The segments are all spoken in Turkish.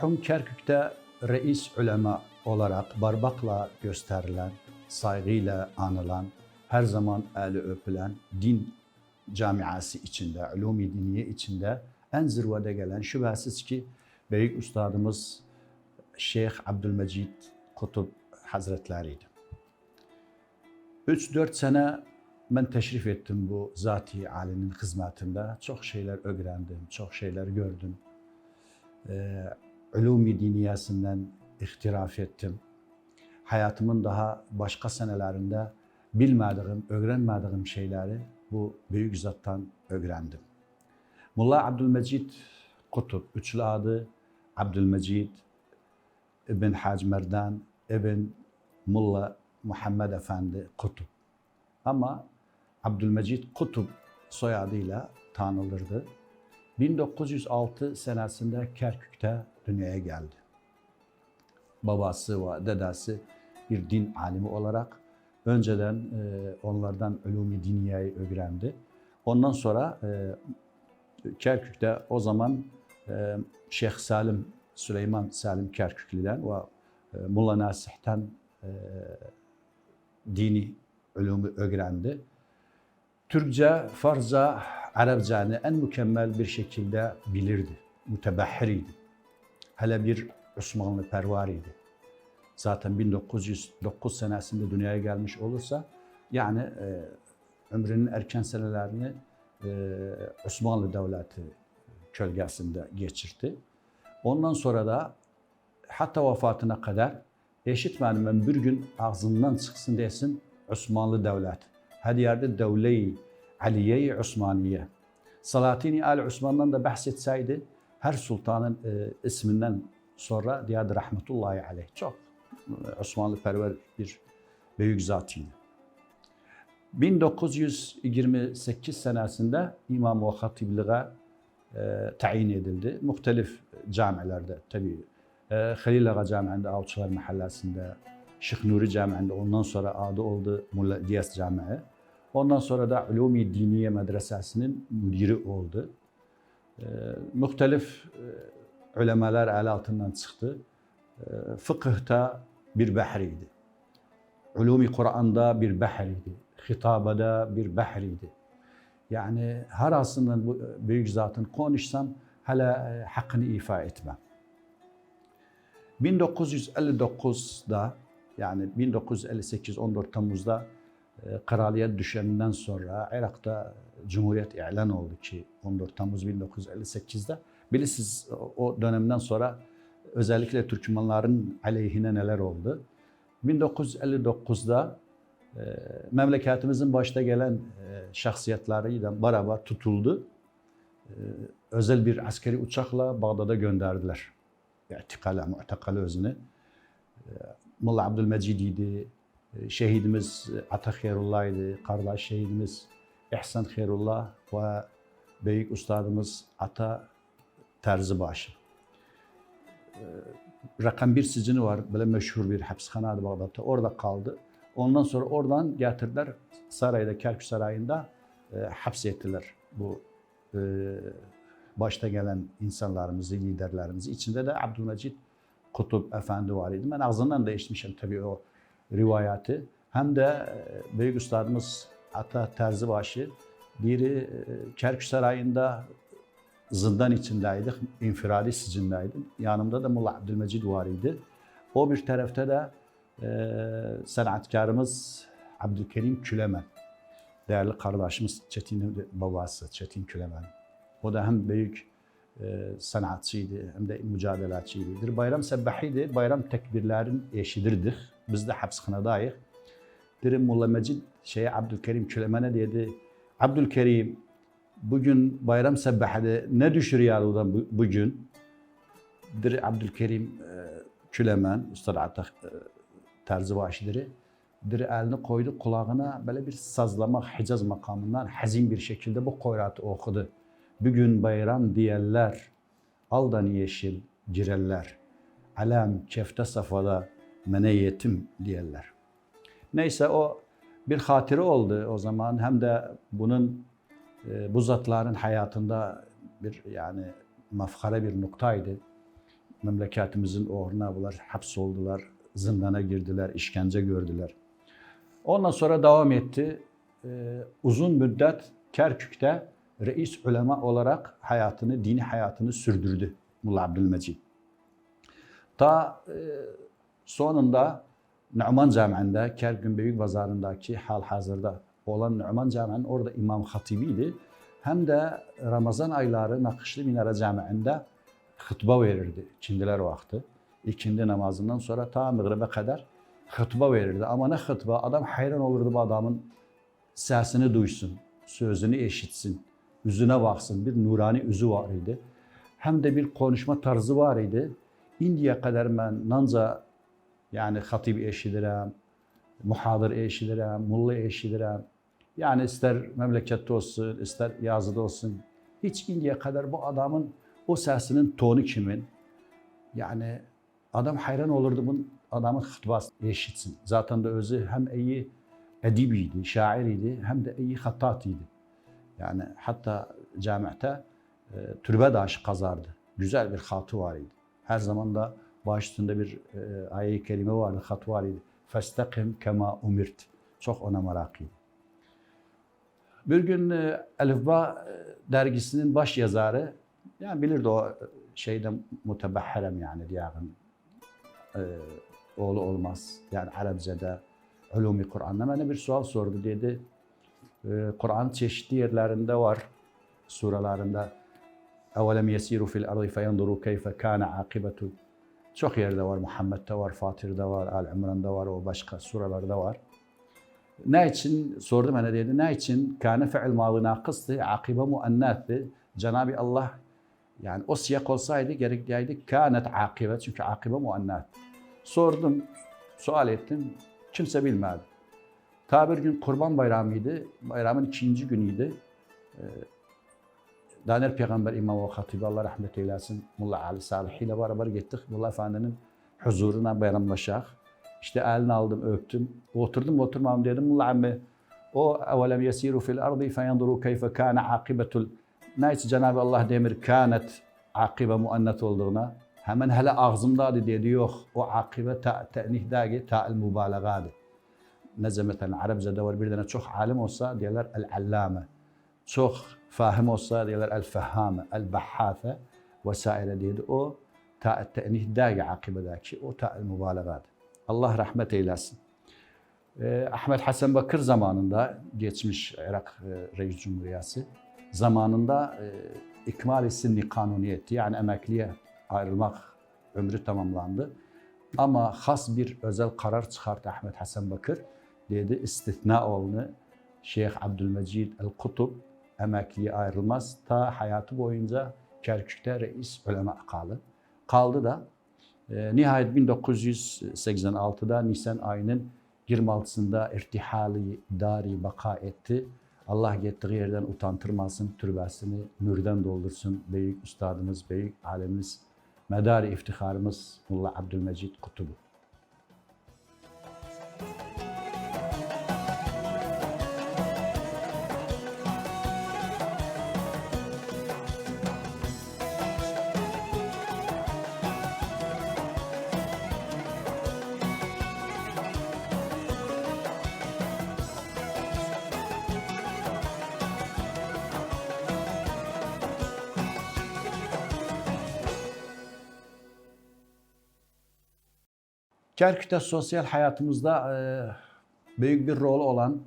Merhum Kerkük'te reis ulema olarak barbakla gösterilen, saygıyla anılan, her zaman eli öpülen din camiası içinde, ulûm-i diniye içinde en zirvede gelen şüphesiz ki büyük üstadımız Şeyh Abdülmecid Kutup Hazretleriydi. 3-4 sene ben teşrif ettim bu zati alinin hizmetinde. Çok şeyler öğrendim, çok şeyler gördüm. Ee, ulûm-i diniyesinden ihtiraf ettim. Hayatımın daha başka senelerinde bilmediğim, öğrenmediğim şeyleri bu büyük zattan öğrendim. Mullah Abdülmecid Kutup, üçlü adı Abdülmecid İbn Hac Merdan İbn Mulla Muhammed Efendi Kutup. Ama Abdülmecid Kutup soyadıyla tanılırdı. 1906 senesinde Kerkük'te dünyaya geldi. Babası ve dedesi bir din alimi olarak önceden e, onlardan ulûm-i diniyeyi öğrendi. Ondan sonra e, Kerkük'te o zaman e, Şeyh Salim Süleyman Salim Kerküklü'den ve Mulla Nasih'ten dini ulûmu öğrendi. Türkçe, Farsça, Arapçanı en mükemmel bir şekilde bilirdi. Mütebahhiriydi. Hele bir Osmanlı pervariydi. Zaten 1909 senesinde dünyaya gelmiş olursa yani e, ömrünün erken senelerini e, Osmanlı Devleti kölgesinde geçirdi. Ondan sonra da hatta vefatına kadar eşitmedim ben bir gün ağzından çıksın desin Osmanlı Devleti. Her yerde Devle-i Aliye-i Osmaniye. Salatini Al Osman'dan da bahsetseydi her sultanın e, isminden sonra diyadı rahmetullahi aleyh. Çok e, Osmanlı perver bir büyük zatıydı. 1928 senesinde İmam ve Hatibliğe e, tayin edildi. Muhtelif camilerde tabii. E, Halil Ağa Camii'nde, Avcılar Mahallesi'nde, Şeyh Nuri Camii'nde, ondan sonra adı oldu Mulla Diyas Camii. Ondan sonra da Ulûm-i Diniye Medresesi'nin müdiri oldu. E, muhtelif e, ulemalar el altından çıktı. E, fıkıhta bir behriydi. Ulûm-i Kur'an'da bir behriydi. Hitabada bir behriydi. Yani her aslında bu büyük zatın konuşsam hala e, hakkını ifa etmem. 1959'da yani 1958 14 Temmuz'da e, kraliyet düşeninden sonra Irak'ta Cumhuriyet ilan oldu ki 14 Temmuz 1958'de. Bilirsiniz o dönemden sonra özellikle Türkmenlerin aleyhine neler oldu. 1959'da e, memleketimizin başta gelen e, şahsiyetleriyle beraber tutuldu. Özel bir askeri uçakla Bağdat'a gönderdiler. İtikale, mu'tekale özünü. Mulla Abdülmecid'iydi, e, şehidimiz Ata Khairullah'ydı, kardeş şehidimiz İhsan Khairullah ve büyük ustadımız Ata Terzibaşı. E, rakam bir sicini var, böyle meşhur bir hapishane Bağdat'ta. Orada kaldı. Ondan sonra oradan getirdiler sarayda, Kerkük Sarayı'nda e, hapsettiler bu e, başta gelen insanlarımızı, liderlerimizi. İçinde de Abdülmecid Kutup Efendi var idi. Ben ağzından da işitmişim tabii o rivayeti. Hem de e, büyük üstadımız Ata Terzibaşı biri e, Kerkük Sarayı'nda zindan içindeydik, infiradi sicindeydim. Yanımda da Mulla Abdülmecid var idi. O bir tarafta da e, sanatkarımız Abdülkerim Külemen. Değerli kardeşimiz Çetin'in babası Çetin Külemen. O da hem büyük sanatçıydı hem de mücadelatçıydı. Bayram sebbahiydi. Bayram tekbirlerin eşidirdik. Biz de hapshanedayız. Derim Mulla Mecid şeye Abdülkerim Külemen'e dedi. Abdülkerim bugün bayram sebbahide ne düşürüyor oradan bu, bugün? Dir Abdülkerim e, Külemen, Üstad Atak e, Terzibaşidir'i dir elini koydu kulağına böyle bir sazlama Hicaz makamından hazin bir şekilde bu koyratı okudu. Bugün bayram diyeller, aldan yeşil gireller. Alem kefte safada mene yetim diyeller. Neyse o bir hatırı oldu o zaman hem de bunun e, bu zatların hayatında bir yani mafkara bir noktaydı. memleketimizin uğruna bunlar hapsoldular, zindana girdiler, işkence gördüler. Ondan sonra devam etti. Ee, uzun müddet Kerkük'te reis ulema olarak hayatını, dini hayatını sürdürdü Mulla Abdülmecid. Ta e, sonunda Numan Camii'nde, Kerkük Büyük Pazarı'ndaki hal hazırda olan Numan Camii'nin orada imam hatibiydi. Hem de Ramazan ayları Nakışlı Minare Camii'nde hutba verirdi kindiler vakti. İkindi namazından sonra ta mağribe kadar hutba verirdi. Ama ne hutba? Adam hayran olurdu bu adamın sesini duysun, sözünü eşitsin, yüzüne baksın. Bir nurani yüzü var idi. Hem de bir konuşma tarzı var idi. İndiye kadar ben nanca yani hatib eşidirəm, muhadır eşidirəm, mulla eşidirəm. Yani ister memlekette olsun, ister yazıda olsun. Hiç indiye kadar bu adamın o sesinin tonu kimin? Yani adam hayran olurdu bunun adamın hutbası eşitsin. Zaten de özü hem iyi edibiydi, şairiydi hem de iyi hattatiydi. Yani hatta camiate e, türbe daşı kazardı. Güzel bir hatı var idi. Her zaman da baş üstünde bir e, ayet-i kerime vardı, hat var idi. Festakim kema umirt. Çok ona meraklıydı. Bir gün e, Elifba e, dergisinin baş yazarı, yani bilirdi o e, şeyde mutebahherem yani diyağın e, oğlu olmaz. Yani Arapçada, ulumi Kur'an'da bana bir sual sordu dedi. E, Kur'an çeşitli yerlerinde var, suralarında. Evelem yesiru fil ardı feyenduru keyfe kana akibetu. Çok yerde var, Muhammed'de var, Fatır'da var, Al İmran'da var, o başka suralarda var. Ne için sordum bana dedi. Ne için? Kâne fi'il malı nakıstı, akibe muennattı. Cenab-ı Allah yani o siyak olsaydı gerekliydi. Kânet akibe çünkü akibe muennat. Sordum, sual ettim. Kimse bilmedi. Ta bir gün Kurban Bayramı'ydı. Bayramın ikinci günüydü. Ee, Daner Peygamber İmam ve Hatibi Allah rahmet eylesin. Mulla Ali Salih ile beraber gittik. Mulla Efendi'nin huzuruna bayramlaşak. İşte elini aldım, öptüm. Oturdum, oturmam dedim. Mulla ammi, o evelem yesiru fil ardı feyanduru keyfe kâne akibetul. Neyse Cenab-ı Allah demir kânet akibe muannet olduğuna. Hemen hele ağzımdaydı dedi. Yok, o akibe ta, te'nihdagi ta'il mübalağadı. Ne zemeten Arapçada var bir tane çok alim olsa diyorlar el-allame. Çok fahim olsa diyorlar el-fehhame, el-bahhâfe vesaire dedi. O ta te'nihdagi akibedaki o ta'il mübalağadı. Allah rahmet eylesin. Ee, Ahmet Hasan Bakır zamanında geçmiş Irak e, Reis Cumhuriyeti zamanında e, ikmal sinni kanuniyeti yani emekliye ayrılmak ömrü tamamlandı. Ama has bir özel karar çıkarttı Ahmet Hasan Bakır. Dedi istisna olunu Şeyh Abdülmecid El-Kutub emekliye ayrılmaz. Ta hayatı boyunca Kerkük'te reis ulema kaldı. Kaldı da e, nihayet 1986'da Nisan ayının 26'sında irtihali dari baka etti. Allah gittiği yerden utantırmasın, türbesini nürden doldursun. Büyük üstadımız, büyük alemimiz, medar iftiharımız Mullah Abdülmecid Kutubu. Kerkük'te sosyal hayatımızda e, büyük bir rol olan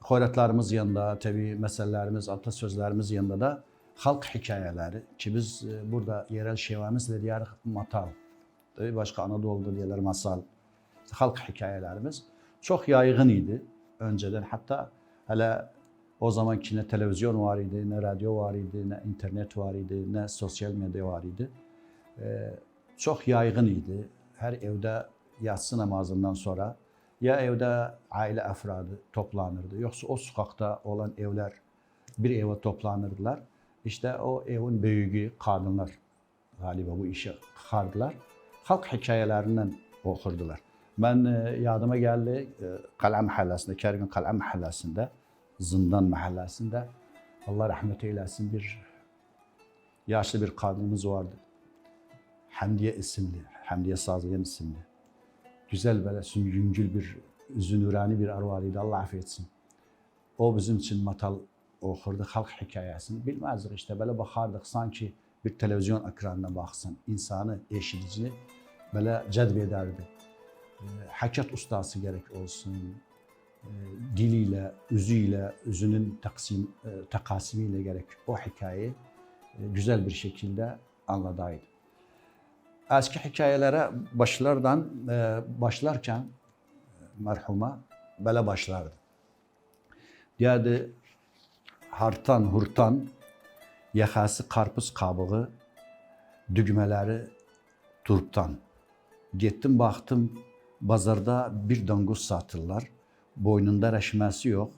hoyratlarımız yanında, tabi meselelerimiz, atasözlerimiz yanında da halk hikayeleri ki biz e, burada yerel şivamızla diğer matal, tabi başka Anadolu'da diyorlar masal, halk hikayelerimiz çok yaygın idi önceden. Hatta hele o zamanki ne televizyon var idi, ne radyo var idi, ne internet var idi, ne sosyal medya var idi. E, çok yaygın idi. Her evde yatsı namazından sonra ya evde aile efradı toplanırdı yoksa o sokakta olan evler bir eve toplanırdılar. İşte o evin büyüğü kadınlar galiba bu işe kalktılar. Halk hikayelerinden okurdular. Ben e, yadıma geldi e, Kal'a mahallesinde, Kergün Kal'a mahallesinde, Zindan mahallesinde Allah rahmet eylesin bir yaşlı bir kadınımız vardı. Hamdiye isimli, Hamdiye Sazıyan isimli. Güzel böyle süngüncül bir, zünurani bir arvalıydı. Allah affetsin. O bizim için matal okurdu halk hikayesini. Bilmezdik işte böyle bakardık sanki bir televizyon ekranına baksın. insanı, eşiticini böyle cezbederdi. E, hakat ustası gerek olsun. E, diliyle, üzüyle, üzünün taksim, e, takasimiyle gerek o hikayeyi e, güzel bir şekilde anladaydı. Eski hikayelere başlardan e, başlarken e, merhuma böyle başlardı. Deyərdi, hartan, hurtan, yaxası qarpız qabığı, dügmələri turpdan. Getdim, baxdım, bazarda bir danquz satırlar. Boynunda rəşməsi yox.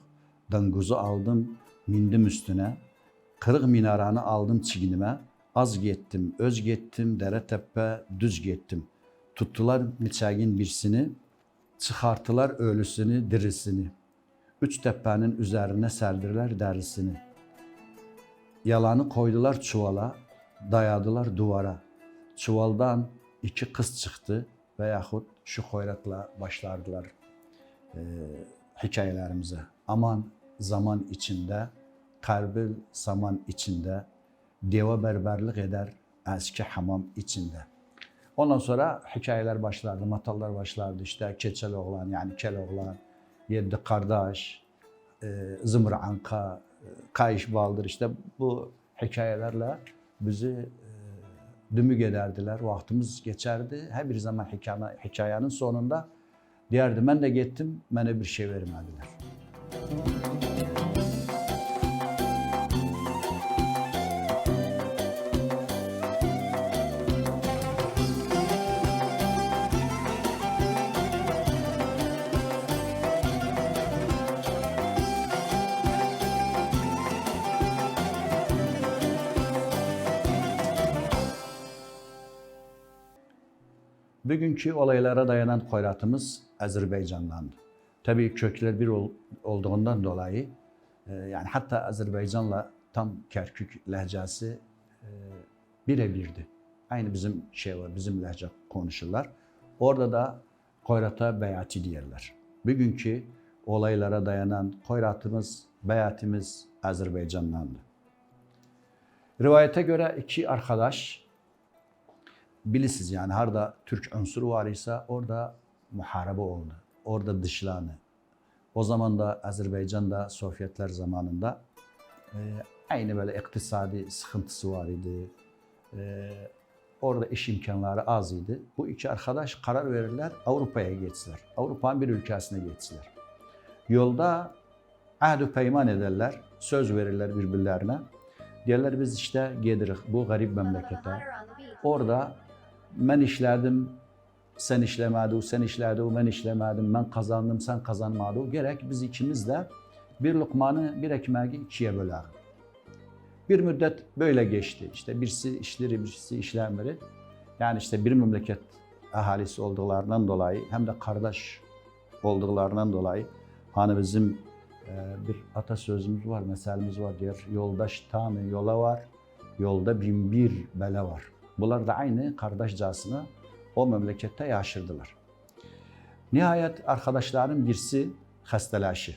Danquzu aldım, mindim üstünə. Qırıq minaranı aldım çiginimə. Az getdim, öz getdim, dərə təppə düz getdim. Tuttular milçəgin birisini, çıxarttılar ölüsünü, dirisini. Üç təpənin üzərinə sərdirlər dərisini. Yalanı koydular çuvala, dayadılar duvara. Çuvaldan iki kız çıktı yaxud şu xoyratla başlardılar e, hikayelerimize. Aman zaman içinde, kalbil saman içinde, deva berberlik eder eski hamam içinde. Ondan sonra hikayeler başlardı, matallar başlardı. İşte Keçel oğlan yani Kel oğlan, Yedi kardeş, e, Zımır Anka, e, Kayış Baldır işte bu hikayelerle bizi e, dümük ederdiler. Vaktimiz geçerdi. Her bir zaman hikaye, hikayenin sonunda derdi ben de gittim, bana bir şey vermediler. Bugünkü olaylara dayanan koyratımız Azerbaycan'dandı. Tabii kökler bir ol- olduğundan dolayı e, yani hatta Azerbaycan'la tam Kerkük lehcesi e, birebirdi. Aynı bizim şey var, bizim lehçe konuşurlar. Orada da koyrata beyati diyerler. Bugünkü olaylara dayanan koyratımız, beyatimiz Azerbaycan'dandı. Rivayete göre iki arkadaş bilirsiniz yani harda Türk unsuru var ise orada muharebe oldu. Orada dışlanı. O zaman da Azerbaycan'da Sovyetler zamanında e, aynı böyle iktisadi sıkıntısı var idi. E, orada iş imkanları az idi. Bu iki arkadaş karar verirler Avrupa'ya geçtiler. Avrupa'nın bir ülkesine geçtiler. Yolda ahd peyman ederler, söz verirler birbirlerine. Diyorlar biz işte gelirik bu garip memlekete. Orada ben işledim, sen işlemedin, sen işledin, ben işlemedim, ben kazandım, sen kazanmadın. Gerek biz ikimiz de bir lokmanı, bir ekmeği ikiye bölelim. Bir müddet böyle geçti. İşte birisi işleri, birisi işlemleri. Yani işte bir memleket ahalisi olduklarından dolayı hem de kardeş olduklarından dolayı hani bizim e, bir atasözümüz var, meselimiz var diyor. Yoldaş tanı yola var, yolda bin bir bele var. Bunlar da aynı kardeşcasına o memlekette yaşırdılar. Nihayet arkadaşların birisi hastalaştı.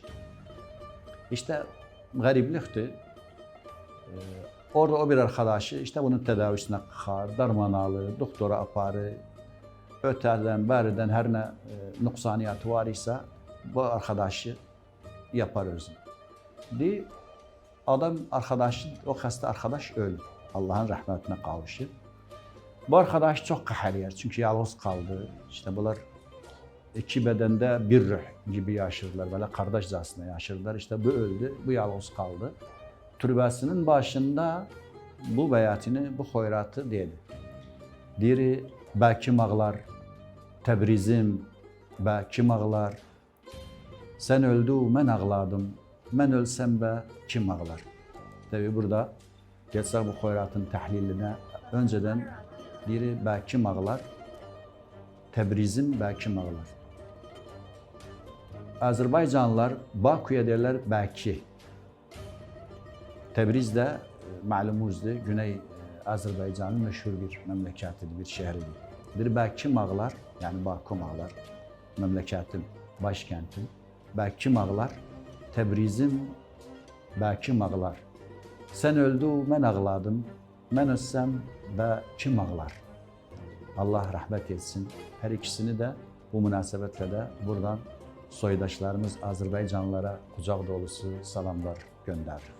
İşte gariplikti. Ee, orada o bir arkadaşı işte bunun tedavisine kalkar, darman alır, doktora aparır. Öteden, beriden her ne e, nuksaniyatı var ise bu arkadaşı yapar özünü. Di, adam arkadaşı, o hasta arkadaş öldü. Allah'ın rahmetine kavuştu. Bu arkadaş çok kahriyar çünkü yalnız kaldı. İşte bunlar iki bedende bir ruh gibi yaşırdılar. Böyle kardeşcasına yaşırdılar. İşte bu öldü, bu yalnız kaldı. Türbesinin başında bu beyatini, bu hoyratı dedi. Diri belki ağlar, Tebrizim belki ağlar. Sen öldü, ben ağladım. Ben ölsem be kim ağlar? Tabi burada gelsek bu hoyratın tahliline önceden biri belki mağlar, Tebrizim belki mağlar. Azerbaycanlılar Bakü'ye derler belki. Tebriz'de e, malumunuzdur Güney e, Azərbaycanın məşhur bir məmləkətidir, bir şəhəridir. Bir Bəkim ağlar, yəni Bakum ağlar, məmləkətin başkəndi. Bəkim ağlar, Təbrizim Bəkim ağlar. Sən öldü, mən ağladım. Mən ölsəm və kim ağlar? Allah rəhmət etsin. Hər ikisini də bu münasibətlə də buradan soydaşlarımız Azərbaycanlılara qucaq dolusu salamlar göndərir.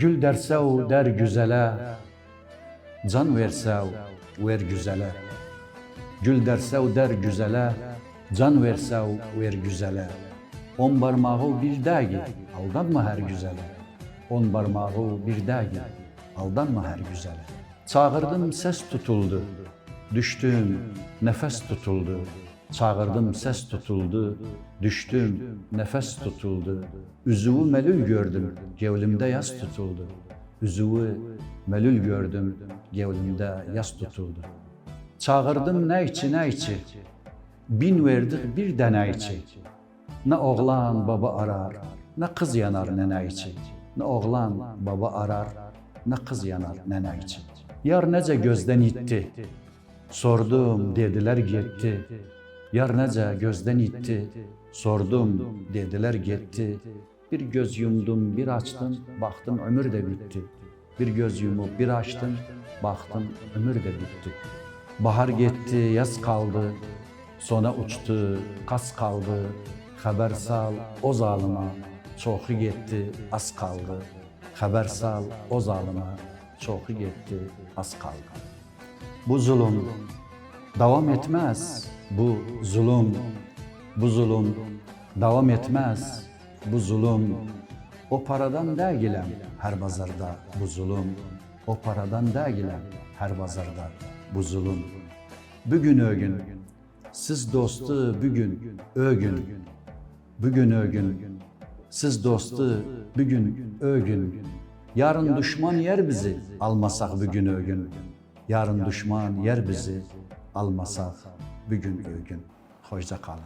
Gül derse o der güzele, can verse o ver güzele. Gül derse o der güzele, can verse o ver güzele. On parmağı bir değil, aldanma her güzele. On parmağı bir değil, aldanma her güzele. Çağırdım ses tutuldu, düştüm nefes tutuldu. Çağırdım ses tutuldu, düştüm nefes tutuldu. Üzüvü melül gördüm, gevlimde yas tutuldu. Üzüvü melül gördüm, gevlimde yas tutuldu. Çağırdım ne içi ne içi, bin verdik bir dene içi. Ne oğlan baba arar, ne kız yanar nene içi. Ne oğlan baba arar, ne kız yanar nene içi. Yar nece gözden itti, sordum dediler gitti. Yar gözden itti, sordum dediler gitti. Bir göz yumdum, bir açtım, baktım ömür de bitti. Bir göz yumup bir açtım, baktım ömür de bitti. Bahar gitti, yaz kaldı, sona uçtu, kas kaldı. Haber sal o zalıma, çoxu gitti, az kaldı. Haber sal o zalıma, çoxu gitti, az kaldı. Bu zulüm devam etmez. Bu zulüm, bu zulüm devam etmez. Bu zulüm o paradan değilim her bazarda bu zulüm. O paradan değilim her bazarda bu zulüm. Bugün ögün, siz dostu bugün ögün. Bugün ögün, siz dostu bugün ögün. Yarın düşman yer bizi almasak bugün ögün. Yarın düşman yer bizi almasak bugün ögün. Hoşça kalın.